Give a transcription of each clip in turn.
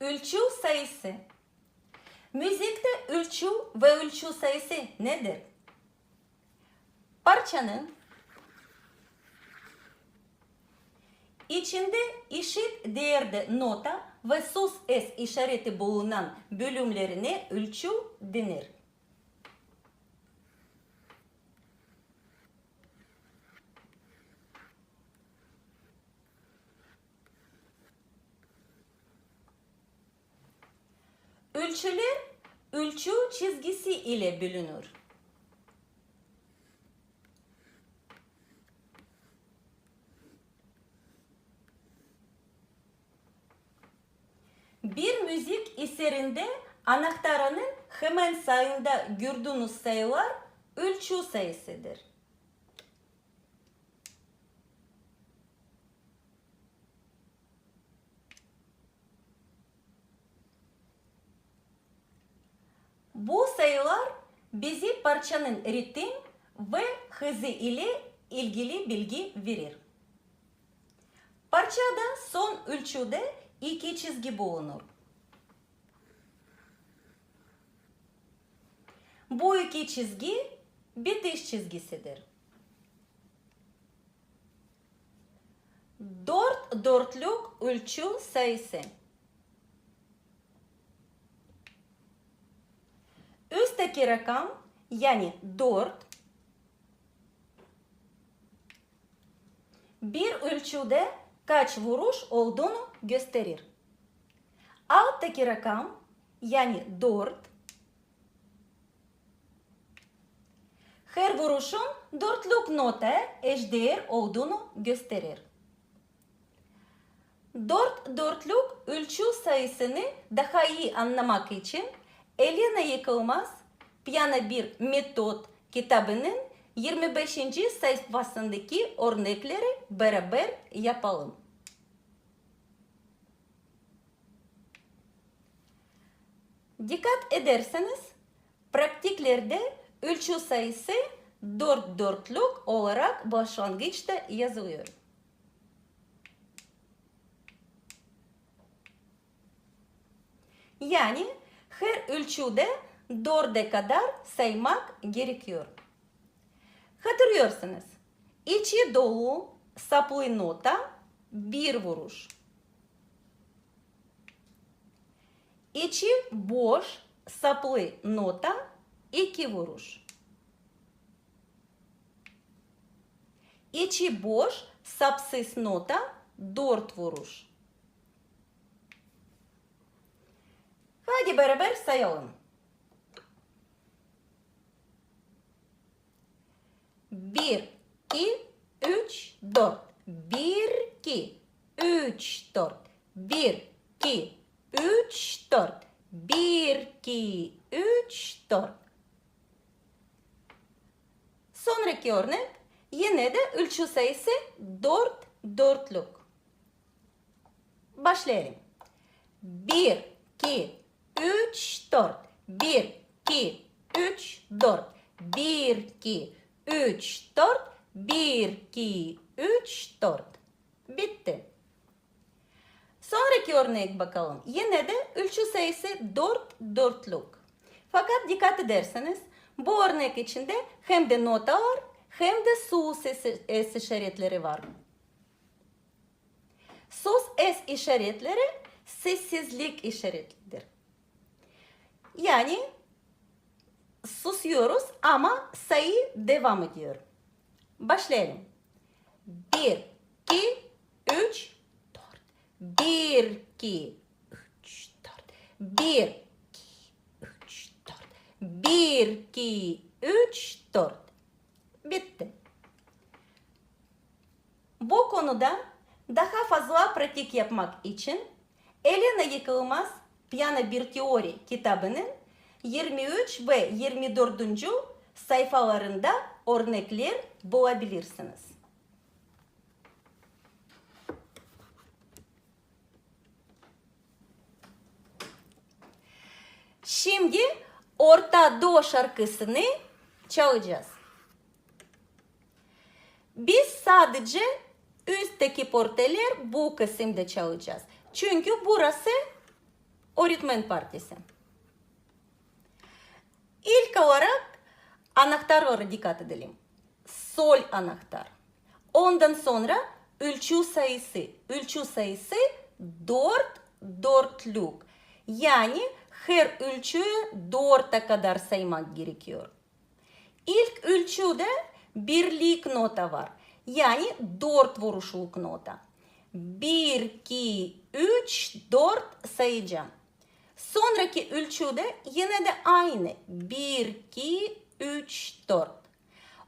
Ölçü sayısı. Müzikte ölçü ve ölçü sayısı nedir? Parçanın içinde eşit değerde nota ve sus es işareti bulunan bölümlerine ölçü denir. Ölçüler ölçü çizgisi ile bölünür. Bir müzik eserinde anahtarının hemen sağında gördüğünüz sayılar ölçü sayısıdır. Bu sayılar bize parçanın ritim ve hızı ile ilgili bilgi verir. Parçada son ölçüde iki çizgi bulunur. Bu iki çizgi bitiş çizgisidir. Dört dörtlük ölçü sayısı. Üstteki rakam yani 4 bir ölçüde kaç vuruş olduğunu gösterir. Alttaki rakam yani 4 her vuruşun dörtlük nota eşdeğer olduğunu gösterir. Dört dörtlük ölçü sayısını daha iyi anlamak için Elena Yıkılmaz Piyano bir metot kitabının 25. sayfasındaki örnekleri beraber yapalım. Dikkat ederseniz praktiklerde ölçü sayısı dört dörtlük olarak başlangıçta yazılıyor. Yani her ölçüde gerekiyor. Hatırlıyorsunuz. İçi dolu saplı nota bir vuruş. İçi boş saplı nota iki vuruş. İçi boş sapsız nota dört vuruş. Hadi beraber sayalım. Dört. Bir, iki, üç, dört. Bir, iki, üç, dört. Bir, iki, üç, dört. Sonraki örnek yine de ölçü sayısı dört dörtlük. Başlayalım. Bir, iki, üç, dört. Bir, iki, üç, dört. Bir, iki, üç, dört. Bir, iki, üç, dört. Bitti. Sonraki örnek bakalım. Yine de ölçü sayısı dört dörtlük. Fakat dikkat ederseniz bu örnek içinde hem de notalar hem de sus es işaretleri var. Sus es işaretleri sessizlik işaretidir. Yani susuyoruz ama sayı devam ediyor. Başlayalım. Bir, iki, üç, dört. Bir, iki, üç, dört. Bir, iki, üç, dört. Bir, iki, üç, dört. Bitti. Bu konuda daha fazla pratik yapmak için Elena Yıkılmaz Piyano Bir Teori kitabının 23 ve 24. sayfalarında örnekler bulabilirsiniz. Şimdi Orta Do şarkısını çalacağız. Biz sadece üstteki porteler bu kısımda çalacağız. Çünkü burası öğretmen partisi. İlk olarak anahtarlara dikkat edelim. Sol anahtar. Ondan sonra ölçü sayısı. Ölçü sayısı dört dörtlük. Yani her ölçüyü dörde kadar saymak gerekiyor. İlk ölçüde birlik nota var. Yani dört vuruşluk nota. Bir, iki, üç, dört sayacağım. Sonraki ölçüde yine de aynı. Bir, iki, üç, dört.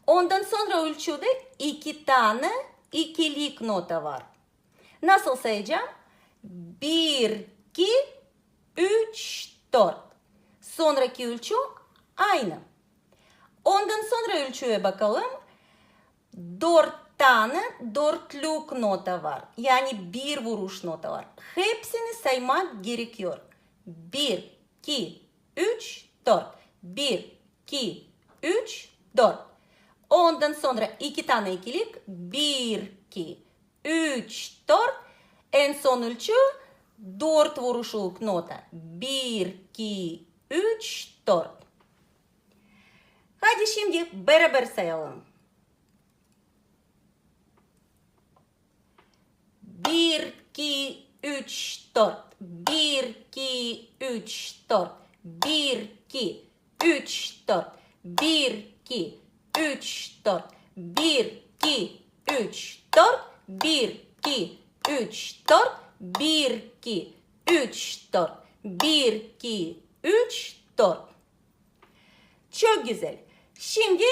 Ondan sonra ölçüde iki tane ikilik nota var. Nasıl sayacağım? Bir, iki, üç, dört. Sonraki ölçü aynı. Ondan sonra ölçüye bakalım. Dört tane dörtlük nota var. Yani bir vuruş nota var. Hepsini saymak gerekiyor. Bir, iki, üç, dört. Bir, iki, üç, dört. Ondan sonra iki tane ikilik. Bir, iki, üç, dört. En son ölçü iki, üç, dört. Hadi şimdi beraber sayalım. Bir, iki, üç, dört. Bir, iki, üç, dört. Bir, iki, üç, dört. Bir, iki, üç, dört. Bir, iki, üç, dört. Bir, iki, üç, dört. Bir, iki, üç, dört. Bir, iki, üç, dört. Çok güzel. Şimdi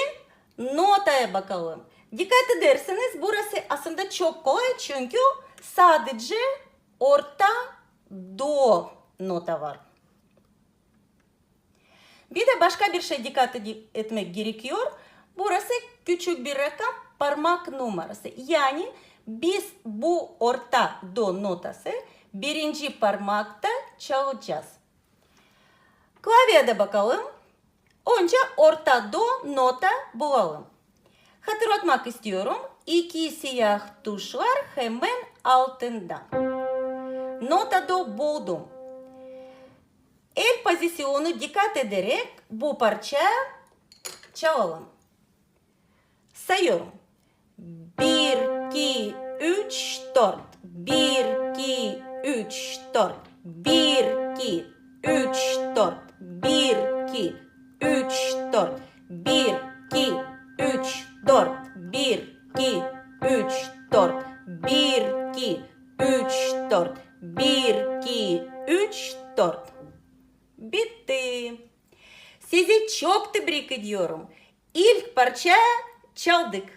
notaya bakalım. Dikkat ederseniz burası aslında çok kolay çünkü sadece orta do nota var. Bir de başka bir şey dikkat etmek gerekiyor. Burası küçük bir rakam parmak numarası. Yani biz bu orta do notası birinci parmakta çalacağız. Klavyede bakalım. Önce orta do nota bulalım. Hatırlatmak istiyorum. İki siyah tuş var hemen altında. Nota do buldum. El pozisyonu dikkat ederek bu parça çalalım. Sayıyorum. ki üç dört. Bir ki üç dört. Bir ki üç dört. Bir ki üç dört. Bir ki üç dört. Bir ki üç dört. Bir ki üç dört. Bir ki üç dört. Bitti. Sizi çok tebrik ediyorum. İlk parça çaldık.